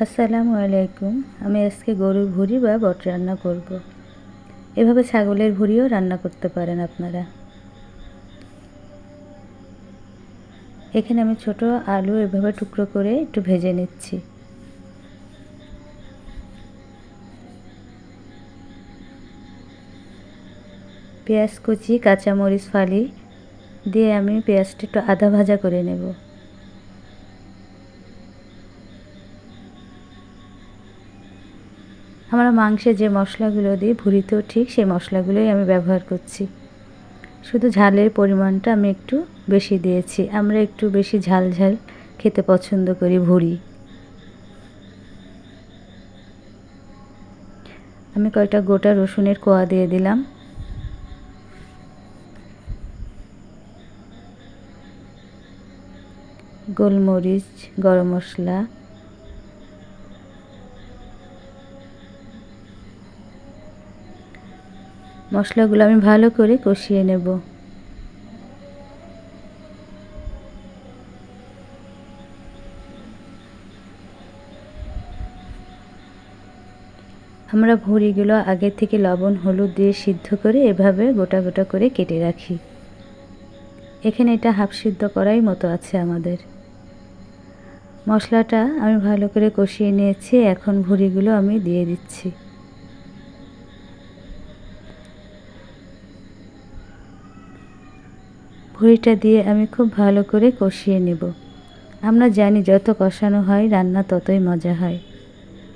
আসসালামু আলাইকুম। আমি আজকে গরুর ভুঁড়ি বা বট রান্না করব। এভাবে ছাগলের ভুঁড়িও রান্না করতে পারেন আপনারা। এখানে আমি ছোট আলু এভাবে টুকরো করে একটু ভেজে নিচ্ছি। পেঁয়াজ কুচি, কাঁচামরিচ ফালি দিয়ে আমি পেঁয়াজটা একটু আধা ভাজা করে নেব। আমরা মাংসে যে মশলাগুলো দিই ভুড়িতেও ঠিক সেই মশলাগুলোই আমি ব্যবহার করছি। শুধু ঝালের পরিমাণটা আমি একটু বেশি দিয়েছি। আমরা একটু বেশি ঝাল ঝাল খেতে পছন্দ করি ভুড়ি। আমি কয়টা গোটা রসুনের কোয়া দিয়ে দিলাম। গোলমরিচ, গরম মশলা মশলাগুলো আমি ভালো করে কষিয়ে নেব। আমরা ভুঁড়িগুলো আগে থেকে লবণ, হলুদ দিয়ে সিদ্ধ করে এভাবে গোটা গোটা করে কেটে রাখি। এখানে এটা হাফ সিদ্ধ করাই মতো আছে আমাদের। মশলাটা আমি ভালো করে কষিয়ে নিয়েছি, এখন ভুঁড়িগুলো আমি দিয়ে দিচ্ছি। ভুঁড়িটা দিয়ে আমি খুব ভালো করে কষিয়ে নেব। আমরা জানি যত কষানো হয়, রান্না ততই মজা হয়।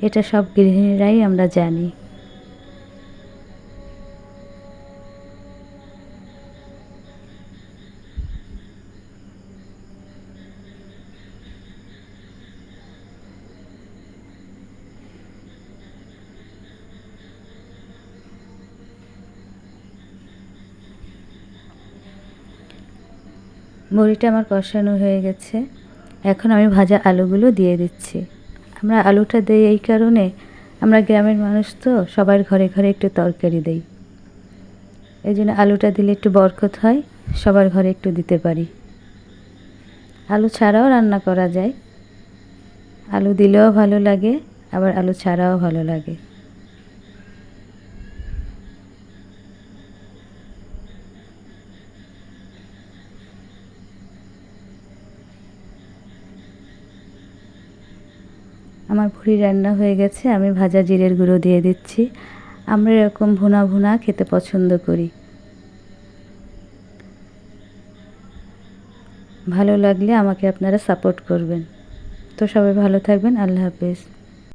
এটা সব গৃহিণীরাই আমরা জানি। বড়িটা আমার কষানো হয়ে গেছে। এখন আমি ভাজা আলুগুলো দিয়ে দিচ্ছি। আমরা আলুটা দিই এই কারণে আমরা গ্রামের মানুষ তো, সবার ঘরে ঘরে একটু তরকারি দেই। এই জন্য আলুটা দিলে একটু বরকত হয়, সবার ঘরে একটু দিতে পারি। আলু ছাড়াও রান্না করা যায়। আলু দিলেও ভালো লাগে, আবার আলু ছাড়াও ভালো লাগে। আমার ভুড়ি রান্না হয়ে গেছে, আমি ভাজা জিরের গুঁড়ো দিয়ে দিচ্ছি। আমরা এরকম ভুনা ভুনা খেতে পছন্দ করি। ভালো লাগলে আমাকে আপনারা সাপোর্ট করবেন। তো সবাই ভালো থাকবেন, আল্লাহ হাফেজ।